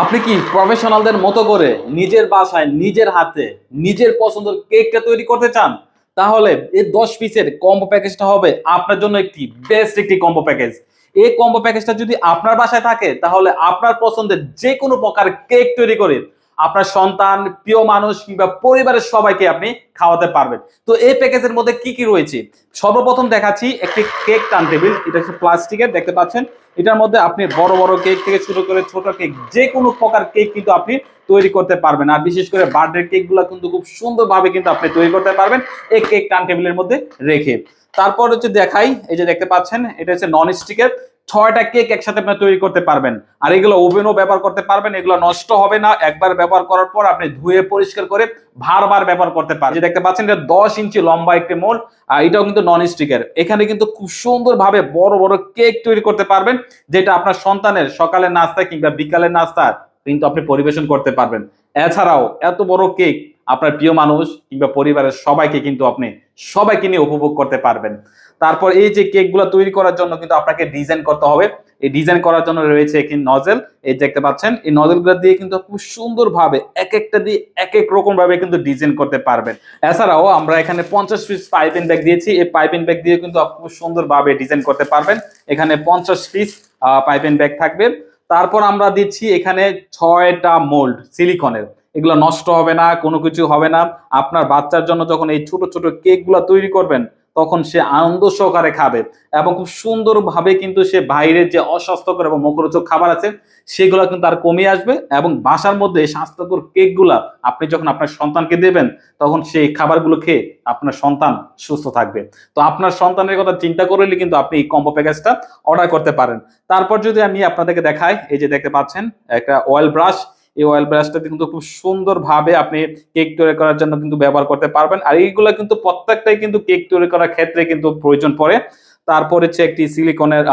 আপনি কি প্রফেশনালদের মতো করে নিজের বাসায়, নিজের হাতে, নিজের পছন্দের কেকটা তৈরি করতে চান? তাহলে এই দশ পিসের কম্বো প্যাকেজটা হবে আপনার জন্য একটি বেস্ট একটি কম্বো প্যাকেজ এই কম্বো প্যাকেজটা যদি আপনার বাসায় থাকে, তাহলে আপনার পছন্দের যে কোনো প্রকার কেক তৈরি করে আপনার সন্তান, প্রিয় মানুষ কিংবা পরিবারের সবাইকে আপনি খাওয়াতে পারবেন। তো এই প্যাকেজের মধ্যে কি কি রয়েছে? সর্বপ্রথম দেখাচ্ছি একটি কেক টান টেবিল। এটা হচ্ছে প্লাস্টিকের, দেখতে পাচ্ছেন? এটার মধ্যে আপনি বড় বড় কেক থেকে শুরু করে ছোট কেক যে কোনো প্রকার কেক কিন্তু আপনি তৈরি করতে পারবেন। আর বিশেষ করে বার্থডে কেকগুলো কিন্তু খুব সুন্দরভাবে কিন্তু আপনি তৈরি করতে পারবেন এই কেক টান টেবিলের মধ্যে রেখে। তারপর হচ্ছে দেখাই, এই যে দেখতে পাচ্ছেন, এটা হচ্ছে নন স্টিকের ছয়টা কেক একসাথে আপনি তৈরি করতে পারবেন। আর এগুলো ওভেনও ব্যবহার করতে পারবেন, এগুলো নষ্ট হবে না। একবার ব্যবহার করার পর আপনি ধুয়ে পরিষ্কার করে বারবার ব্যবহার করতে পারবেন। যে দেখতে পাচ্ছেন, এটা দশ ইঞ্চি লম্বা একটি মোল, আর এটাও কিন্তু নন স্টিকের এখানে কিন্তু খুব সুন্দরভাবে বড় বড় কেক তৈরি করতে পারবেন, যেটা আপনার সন্তানের সকালের নাস্তা কিংবা বিকালের নাস্তা কিন্তু আপনি পরিবেশন করতে পারবেন। এছাড়াও এত বড় কেক আপনার প্রিয় মানুষ কিংবা পরিবারের সবাইকে কিন্তু আপনি সবাইকে নিয়ে উপভোগ করতে পারবেন। তারপর এই যে কেকগুলো তৈরি করার জন্য কিন্তু আপনাকে ডিজাইন করতে হবে। এই ডিজাইন করার জন্য রয়েছে একটি নজেল এই দেখতে পাচ্ছেন, এই নজেলগুলো দিয়ে কিন্তু খুব সুন্দরভাবে এক একটা দিয়ে এক এক রকম ভাবে কিন্তু ডিজাইন করতে পারবেন। এছাড়াও আমরা এখানে পঞ্চাশ পিস পাইপিং ব্যাগ দিয়েছি। এই পাইপিং ব্যাগ দিয়ে কিন্তু খুব সুন্দরভাবে ডিজাইন করতে পারবেন। এখানে পঞ্চাশ পিস পাইপিং ব্যাগ থাকবে। তারপর আমরা দিচ্ছি এখানে ছয়টা মোল্ড সিলিকনের এগুলো নষ্ট হবে না, কোনো কিছু হবে না। আপনার বাচ্চার জন্য যখন এই ছোট ছোট কেকগুলো তৈরি করবেন তখন সে আনন্দ সহকারে খাবে এবং খুব সুন্দরভাবে কিন্তু সে বাইরের যে অস্বাস্থ্যকর এবং মুখরোচক খাবার আছে, সেগুলো কিন্তু আর কমে আসবে এবং বাসার মধ্যে স্বাস্থ্যকর কেকগুলা আপনি যখন আপনার সন্তানকে দেবেন, তখন সেই খাবারগুলো খেয়ে আপনার সন্তান সুস্থ থাকবে। তো আপনার সন্তানের কথা চিন্তা করলে কিন্তু আপনি এই কম্বো প্যাকেজটা অর্ডার করতে পারেন। তারপর যদি আমি আপনাদেরকে দেখাই, এই যে দেখতে পাচ্ছেন, একটা অয়েল ব্রাশ এই অয়েল ব্রাশটা কিন্তু খুব সুন্দরভাবে আপনি কেক তৈরি করার জন্য কিন্তু ব্যবহার করতে পারবেন। আর এইগুলো কিন্তু প্রত্যেকটাই কিন্তু কেক তৈরি করার ক্ষেত্রে কিন্তু প্রয়োজন পড়ে। তারপর হচ্ছে একটি সিলিকনের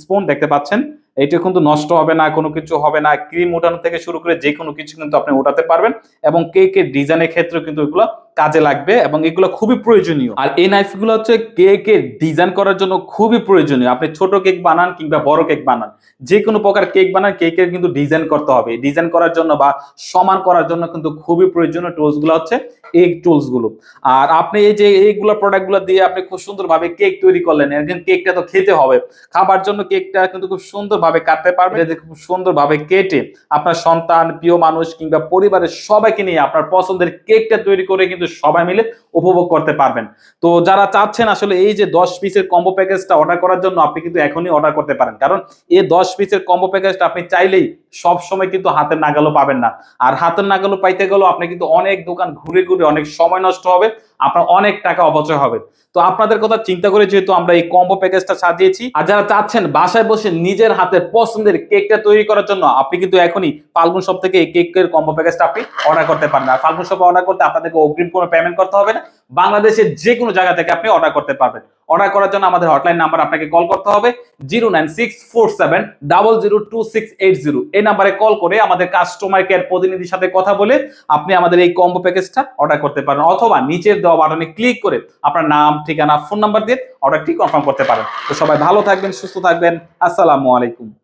স্পুন দেখতে পাচ্ছেন। এটা কিন্তু নষ্ট হবে না, কোনো কিছু হবে না। ক্রিম ওঠানো থেকে শুরু করে যে কোনো কিছু কিন্তু আপনি ওঠাতে পারবেন। এবং কেকের ডিজাইনের ক্ষেত্রে কিন্তু এগুলো কাজে লাগবে এবং এগুলো খুবই প্রয়োজনীয়। আর এই নাইফগুলো হচ্ছে কেকের ডিজাইন করার জন্য খুবই প্রয়োজনীয়। আপনি ছোট কেক বানান কিংবা বড় কেক বানান যে কোনো প্রকার কেক বানান কেকের কিন্তু ডিজাইন করতে হবে। ডিজাইন করার জন্য বা সমান করার জন্য কিন্তু খুবই প্রয়োজনীয় টুলসগুলো হচ্ছে এই টুলসগুলো আর আপনি এই যে এইগুলো প্রোডাক্টগুলো দিয়ে আপনি খুব সুন্দরভাবে কেক তৈরি করলেন এখন কেকটা তো খেতে হবে। খাবার জন্য কেকটা কিন্তু খুব সুন্দরভাবে কাটতে পারবেন। যাতে খুব সুন্দরভাবে কেটে আপনার সন্তান, প্রিয় মানুষ কিংবা পরিবারের সবাইকে নিয়ে আপনার পছন্দের কেকটা তৈরি করে কিন্তু সবাই মিলে উপভোগ করতে পারবেন। তো যারা চাচ্ছেন আসলে এই যে দশ পিসের কম্বো প্যাকেজটা অর্ডার করার জন্য আপনি কিন্তু এখনই অর্ডার করতে পারেন। কারণ এই দশ পিসের কম্বো প্যাকেজটা আপনি চাইলেই সব সময় কিন্তু হাতের নাগালও পাবেন না। আর হাতের নাগালও পাইতে গেলেও আপনি কিন্তু অনেক দোকান ঘুরে ঘুরে অনেক সময় নষ্ট হবে, আপনার অনেক টাকা অপচয় হবে। তো আপনাদের কথা চিন্তা করে যেহেতু আমরা এই কম্বো প্যাকেজটা সাজিয়েছি, আর যারা চাচ্ছেন বাসায় বসে নিজের হাতে পছন্দের কেকটা তৈরি করার জন্য, আপনি কিন্তু এখনই ফাল্গুন সব থেকে এই কেকের কম্বো প্যাকেজটা আপনি অর্ডার করতে পারেন আর ফাল্গুন সব অর্ডার করতে আপনাদেরকে অগ্রিম কোনো পেমেন্ট করতে হবে না। বাংলাদেশের যে কোনো জায়গা থেকে আপনি অর্ডার করতে পারবেন। অর্ডার করার জন্য আমাদের হটলাইন নাম্বার আপনাকে কল করতে হবে। Zero nine six four seven, double zero two six eight zero. এই নাম্বারে কল করে আমাদের কাস্টমার কেয়ার প্রতিনিধির সাথে কথা বলে আপনি আমাদের এই কম্বো প্যাকেজটা অর্ডার করতে পারেন। অথবা নিচের দেওয়া বাটনে ক্লিক করে আপনার নাম, ঠিকানা ফোন নাম্বার দিয়ে অর্ডারটি কনফার্ম করতে পারেন। তো সবাই ভালো থাকবেন, সুস্থ থাকবেন। আসসালামু আলাইকুম।